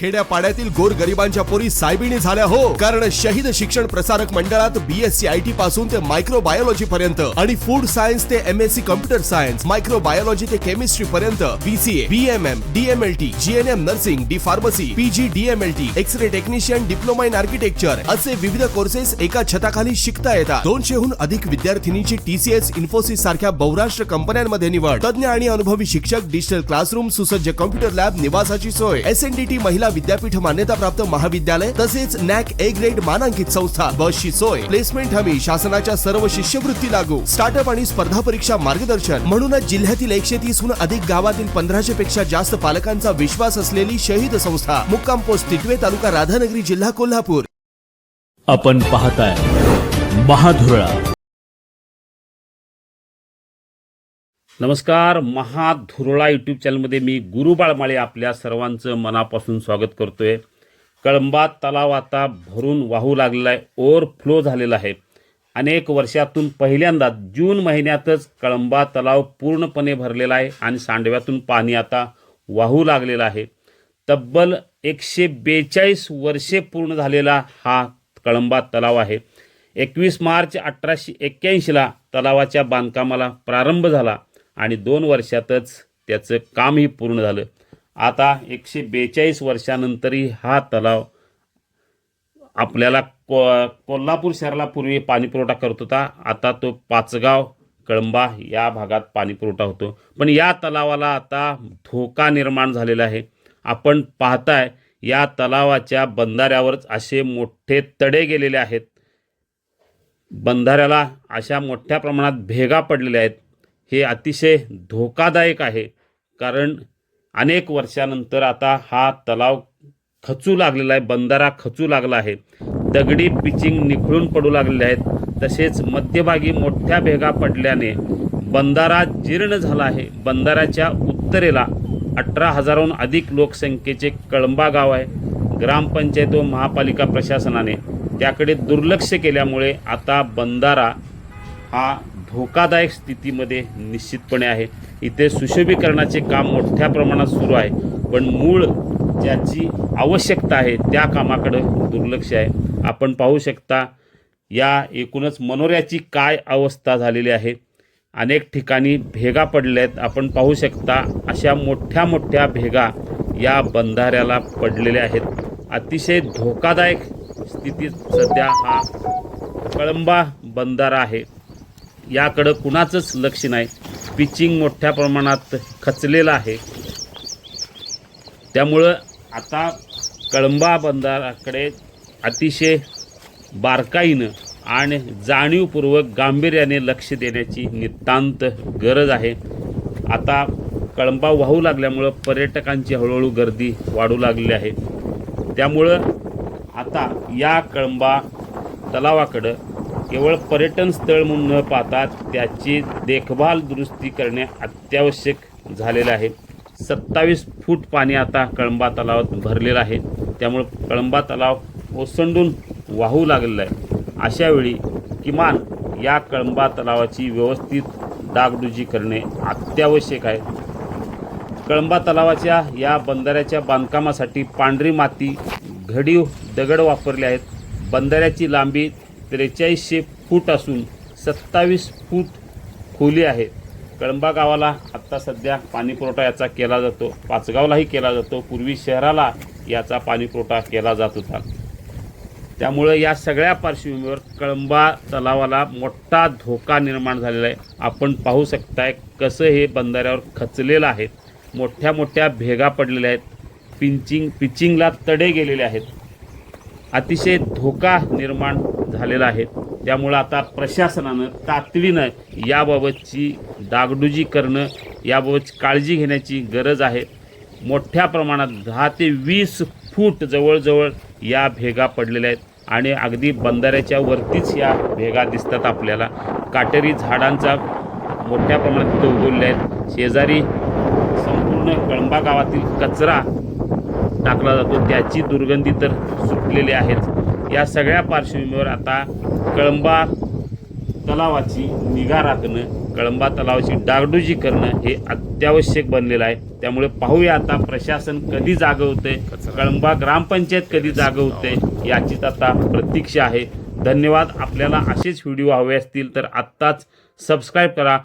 खेड्यापाड्यातील गोर गरिबांच्या पोरी सायबिणी झाल्या हो. कारण शहीद शिक्षण प्रसारक मंडळात बीएससी आय टी पासून ते मायक्रो बायोलॉजी पर्यंत आणि फूड सायन्स ते M S C computer science microbiology ते केमिस्ट्री पर्यंत BCA BMM DMLT GNM nursing D pharmacy PG DMLT X ray technician diploma in architecture असे विविध कोर्सेस एका छताखाली शिकता येतात. दोनशेहून अधिक विद्यार्थिनीची टीसीएस इन्फोसिस सारख्या बहुराष्ट्र कंपन्यांमध्ये निवड. तज्ञ आणि अनुभवी शिक्षक डिजिटल क्लासरूम सुसज्ज कम्प्युटर लॅब निवासाची सोय. एस एन डी टी महिला विद्यापीठ मान्यताप्राप्त महाविद्यालय तसेच नॅक ए ग्रेड मानांकित संस्था बसची सोय प्लेसमेंट हमी शासनाच्या सर्व शिष्यवृत्ती लागू स्टार्टअप आणि स्पर्धा परीक्षा मार्गदर्शन. म्हणूनच जिल्ह्यातील एकशे तीसहून अधिक गावातील पंधराशे पेक्षा जास्त पालकांचा विश्वास असलेली शहीद संस्था मुक्काम पोस्ट तिटवे तालुका राधानगरी जिल्हा कोल्हापूर. आपण पाहताय महाधुरळा. नमस्कार महाधुरळा यूट्यूब चॅनलमध्ये मी गुरु बाळमाळे आपल्या सर्वांचं मनापासून स्वागत करतो आहे कळंबा तलाव आता भरून वाहू लागलेला आहे ओव्हरफ्लो झालेला आहे. अनेक वर्षातून पहिल्यांदा जून महिन्यातच कळंबा तलाव पूर्णपणे भरलेला आहे आणि सांडव्यातून पाणी आता वाहू लागलेलं आहे. तब्बल एकशे बेचाळीस वर्षे पूर्ण झालेला हा कळंबा तलाव आहे. एकवीस मार्च अठराशे एक्क्याऐंशीला तलावाच्या बांधकामाला प्रारंभ झाला. आणि दोन वर्षातच त्याचं कामही पूर्ण झालं. आता एकशे बेचाळीस वर्षानंतरही हा तलाव आपल्याला को कोल्हापूर शहराला पूर्वी पाणीपुरवठा करत होता. आता तो पाचगाव कळंबा या भागात पाणीपुरवठा होतो. पण या तलावाला आता धोका निर्माण झालेला आहे. आपण पाहताय या तलावाच्या बंधाऱ्यावरच असे मोठे तडे गेलेले आहेत. बंधाऱ्याला अशा मोठ्या प्रमाणात भेगा पडलेल्या आहेत. हे अतिशय धोकादायक आहे. कारण अनेक वर्षानंतर आता हा तलाव खचू लागलेला आहे बंधारा खचू लागला आहे. दगडी पिचिंग निखळून पडू लागलेले आहेत. तसेच मध्यभागी मोठ्या भेगा पडल्याने बंधारा जीर्ण झाला आहे. बंदाराच्या उत्तरेला अठरा हजाराहून अधिक लोकसंख्येचे कळंबा गाव आहे. ग्रामपंचायत व महापालिका प्रशासनाने त्याकडे दुर्लक्ष केल्यामुळे आता बंधारा हा धोकादायक स्थितीमध्ये निश्चितपणे आहे. इथे सुशोभीकरणाचे काम मोठ्या प्रमाणात सुरू आहे. पण मूळ ज्याची आवश्यकता आहे त्या कामाकडं दुर्लक्ष आहे. आपण पाहू शकता या एकूणच मनोऱ्याची काय अवस्था झालेली आहे? अनेक ठिकाणी भेगा पडल्या आहेत आपण पाहू शकता अशा मोठ्या मोठ्या भेगा या बंधाऱ्याला पडलेल्या आहेत. अतिशय धोकादायक स्थितीत सध्या हा कळंबा बंधारा आहे. याकडं कुणाचंच लक्ष नाही. पिचिंग मोठ्या प्रमाणात खचलेलं आहे. त्यामुळं आता कळंबा बंधाराकडे अतिशय बारकाईनं आणि जाणीवपूर्वक गांभीर्याने लक्ष देण्याची नितांत गरज आहे. आता कळंबा वाहू लागल्यामुळं पर्यटकांची हळूहळू गर्दी वाढू लागली आहे. त्यामुळं आता या कळंबा तलावाकडं केवळ पर्यटन स्थळ म्हणून न पाहता त्याची देखभाल दुरुस्ती करणे अत्यावश्यक झालेलं आहे. सत्तावीस फूट पाणी आता कळंबा तलावात भरलेलं आहे. त्यामुळं कळंबा तलाव ओसंडून वाहू लागलेला आहे. अशावेळी किमान या कळंबा तलावाची व्यवस्थित डागडुजी करणे अत्यावश्यक आहे. कळंबा तलावाच्या या बंधाऱ्याच्या बांधकामासाठी पांढरी माती घडीव दगड वापरले आहेत. बंधाऱ्याची लांबी त्रेचाळीसशे फूट असून सत्तावीस फूट खोली आहे. कळंबा गावाला आत्ता सध्या पाणीपुरवठा याचा केला जातो. पाचगावलाही केला जातो. पूर्वी शहराला याचा पाणीपुरवठा केला जात होता. त्यामुळं या सगळ्या पार्श्वभूमीवर कळंबा तलावाला मोठा धोका निर्माण झालेला आहे. आपण पाहू शकताय कसं हे बंधाऱ्यावर खचलेलं आहे. मोठ्या मोठ्या भेगा पडलेल्या आहेत. पिंचिंग पिचिंगला तडे गेलेले आहेत. अतिशय धोका निर्माण झालेला आहे. त्यामुळं आता प्रशासनानं तातडीनं याबाबतची डागडुजी करणं याबाबतची काळजी घेण्याची गरज आहे. मोठ्या प्रमाणात दहा ते वीस फूट जवळजवळ या भेगा पडलेल्या आहेत. आणि अगदी बंधाऱ्याच्या वरतीच या भेगा दिसतात आपल्याला. काटेरी झाडांचा मोठ्या प्रमाणात तिथे उगवलेल्या आहेत. शेजारी संपूर्ण कळंबा गावातील कचरा टाकला जातो. त्याची दुर्गंधी तर सुटलेली आहेच. या सगळ्या पार्श्वभूमीवर आता कळंबा तलावाची निगा राखणं कळंबा तलावाची डागडुजी करणं हे अत्यावश्यक बनलेलं आहे. त्यामुळे पाहूया आता प्रशासन कधी जागं होते कळंबा ग्रामपंचायत कधी जागं होते याचीच आता प्रतीक्षा आहे. धन्यवाद. आपल्याला असेच व्हिडिओ हवे असतील तर आत्ताच सबस्क्राईब करा.